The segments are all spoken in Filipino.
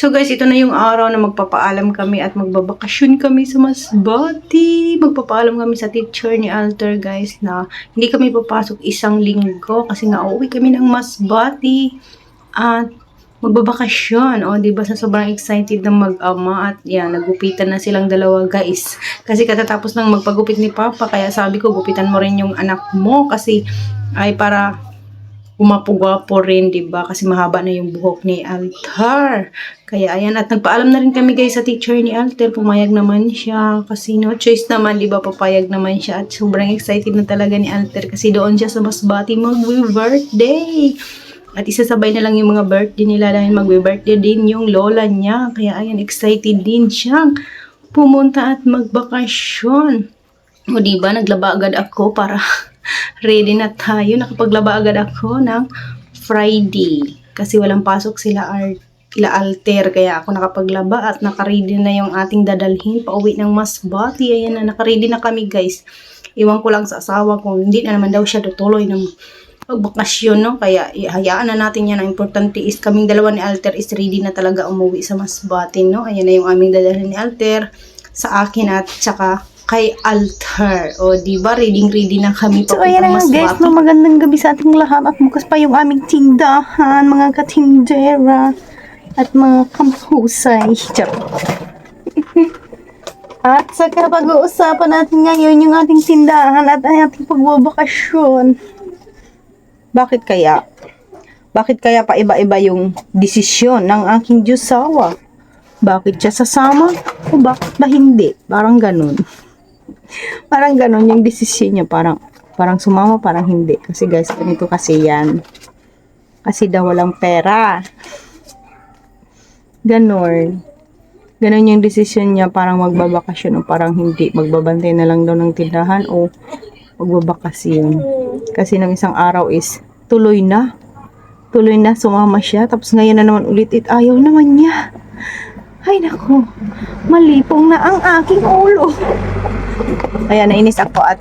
So guys, ito na yung araw na magpapaalam kami at magbabakasyon kami sa Masbati. Magpapaalam kami sa teacher ni Alter guys na hindi kami papasok isang linggo kasi nga uuwi kami ng Masbati. At magbabakasyon. O, di ba sa sobrang excited ng mag-ama at yan, nagupitan na silang dalawa guys. Kasi katatapos ng magpagupit ni Papa, kaya sabi ko, gupitan mo rin yung anak mo kasi ay para umapugwapo rin, ba? Kasi mahaba na yung buhok ni Altar. Kaya ayan, at nagpaalam na rin kami guys sa teacher ni Alter, pumayag naman siya. Kasi no choice naman, ba? Papayag naman siya at sobrang excited na talaga ni Alter kasi doon siya sa Masbati mag-birthday. At isasabay na lang yung mga birthday nila dahil mag-birthday din yung lola niya. Kaya ayan, excited din siyang pumunta at magbakasyon. O di ba naglaba agad ako para ready na tayo. Nakapaglaba agad ako ng Friday. Kasi walang pasok sila art kila alter. Kaya ako nakapaglaba at nakaready na yung ating dadalhin pauwi ng Masbati ayan na nakaready na kami guys. Iwan ko lang sa asawa ko. Hindi na naman daw siya tutuloy ng pagbakasyon no? Kaya hayaan na natin yan. Ang importante is kaming dalawa ni Alter is ready na talaga umuwi sa Masbati no? Ayan na yung aming dadalhin ni Alter sa akin at saka kay Alter o di ba ready ready na kami So, ayan na nga guys, no, magandang gabi sa ating lahat at bukas pa yung aming tindahan, mga katindera at mga kamahusay. Charot. at saka pag-uusapan natin ngayon yung ating tindahan at ang ating pagbabakasyon. Bakit kaya? Bakit kaya pa iba-iba yung desisyon ng aking Diyosawa? Bakit siya sasama o bakit ba hindi? Parang ganun. Parang ganun yung desisyon niya. Parang, parang sumama, parang hindi. Kasi guys, ganito kasi yan. Kasi daw walang pera. Ganon. Ganon yung desisyon niya. Parang magbabakasyon o parang hindi. Magbabantay na lang daw ng tindahan o magbabakasyon. Kasi ng isang araw is tuloy na. Tuloy na, sumama siya. Tapos ngayon na naman ulit, it ayaw naman niya. Ay nako, malipong na ang aking ulo. Kaya nainis ako at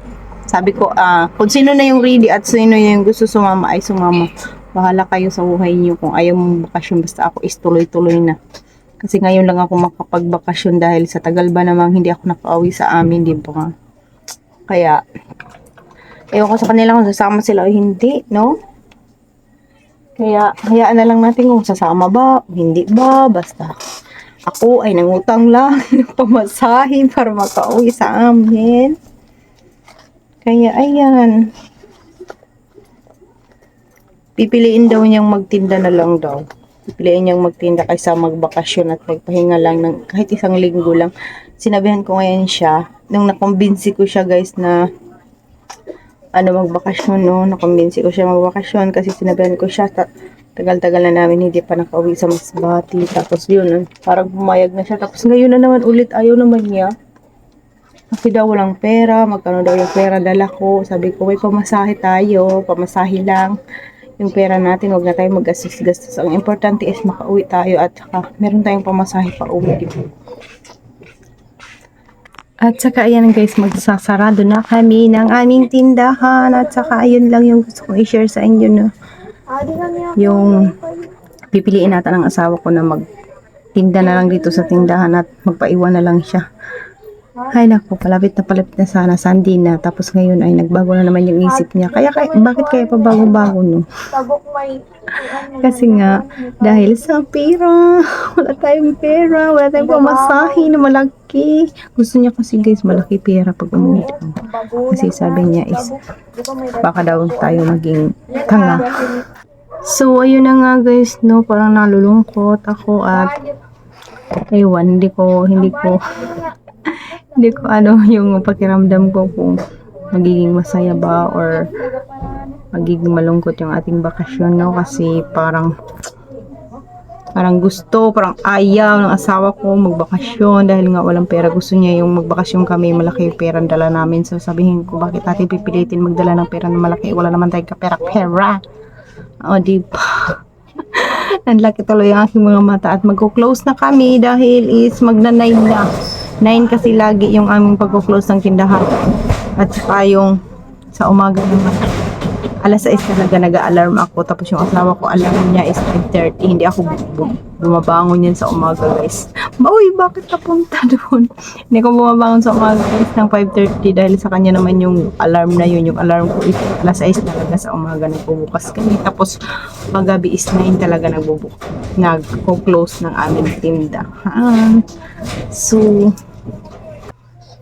sabi ko, ah, kung sino na yung ready at sino yung gusto sumama ay sumama. Bahala kayo sa buhay niyo kung ayaw mong bakasyon basta ako is tuloy-tuloy na. Kasi ngayon lang ako makapagbakasyon dahil sa tagal ba namang hindi ako nakauwi sa amin, di ba? Kaya, ewan ko sa kanila kung sasama sila o hindi, no? Kaya, hayaan na lang natin kung sasama ba, hindi ba, basta ako ay nangutang lang ng pamasahin para makauwi sa amin. Kaya, ayan. Pipiliin daw niyang magtinda na lang daw. Pipiliin niyang magtinda kaysa magbakasyon at magpahinga lang ng kahit isang linggo lang. Sinabihan ko ngayon siya, nung nakumbinsi ko siya guys na ano magbakasyon no, nakumbinsi ko siya magbakasyon kasi sinabihan ko siya tagal-tagal na namin hindi pa nakauwi sa Masbati tapos yun parang pumayag na siya. Tapos ngayon na naman ulit ayaw naman niya. Kasi daw walang pera magkano daw yung pera dala ko. Sabi ko may pamasahe tayo pamasahe lang. Yung pera natin wag na tayo mag-gastos-gastos ang importante is makauwi tayo at saka meron tayong pamasahe pa uwi? At saka ayan guys, magsasarado na kami ng aming tindahan. At saka ayun lang yung gusto kong i-share sa inyo no. Yung pipiliin natin ang asawa ko na magtinda na lang dito sa tindahan at magpaiwan na lang siya. Ay nako, palapit na palapit na sana, Sunday na. Tapos ngayon ay nagbago na naman yung isip niya. Kaya, kaya bakit kaya pa bago-bago no? Kasi nga, dahil sa pera, wala tayong pera, wala tayong pamasahe na malaki. Gusto niya kasi guys, malaki pera pag umuwi. Kasi sabi niya is, baka daw tayo maging tanga. So, ayun na nga guys, no, parang nalulungkot ako at ewan, hindi ko, hindi ko, hindi ko ano yung pakiramdam ko kung magiging masaya ba or magiging malungkot yung ating bakasyon, no? Kasi parang parang gusto, parang ayaw ng asawa ko magbakasyon dahil nga walang pera. Gusto niya yung magbakasyon kami, malaki yung pera dala namin. So sabihin ko, bakit natin pipilitin magdala ng pera na malaki? Wala naman tayong kapera-pera. O, di ba? ang laki tuloy ang aking mga mata at magko-close na kami dahil is magna-9 na. 9 kasi lagi yung aming pagko-close ng tindahan. At saka yung sa umaga. Naman. alas 6 talaga nag-alarm ako. Tapos yung asawa ko alarm niya is 5.30 hindi ako bu- bu- bumabangon yan sa umaga guys. Uy, bakit napunta doon? hindi ko bumabangon sa umaga guys ng 5.30 dahil sa kanya naman yung alarm na yun. Yung alarm ko is alas 6 talaga sa umaga nagbubukas kami. Tapos paggabi is 9 talaga nagbubuk nag-close ng aming tindahan. So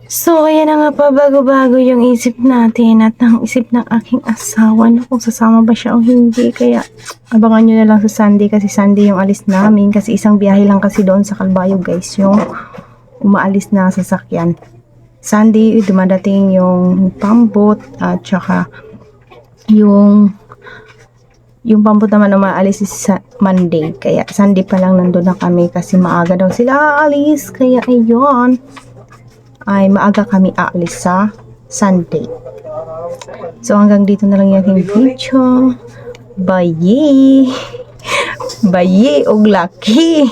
So, ayan na nga pa, bago-bago yung isip natin at ang isip ng aking asawa na kung sasama ba siya o hindi. Kaya, abangan nyo na lang sa Sunday kasi Sunday yung alis namin kasi isang biyahe lang kasi doon sa Kalbayo guys, yung umaalis na sasakyan. Sunday, dumadating yung pambot at saka yung yung pambot naman na maalis is Monday. Kaya Sunday pa lang nandun na kami kasi maaga daw sila aalis. Kaya ayun ay maaga kami aalis sa Sunday. So hanggang dito na lang yung video. Bye! Bye! Og lucky!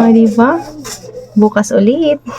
O, diba? Bukas ulit.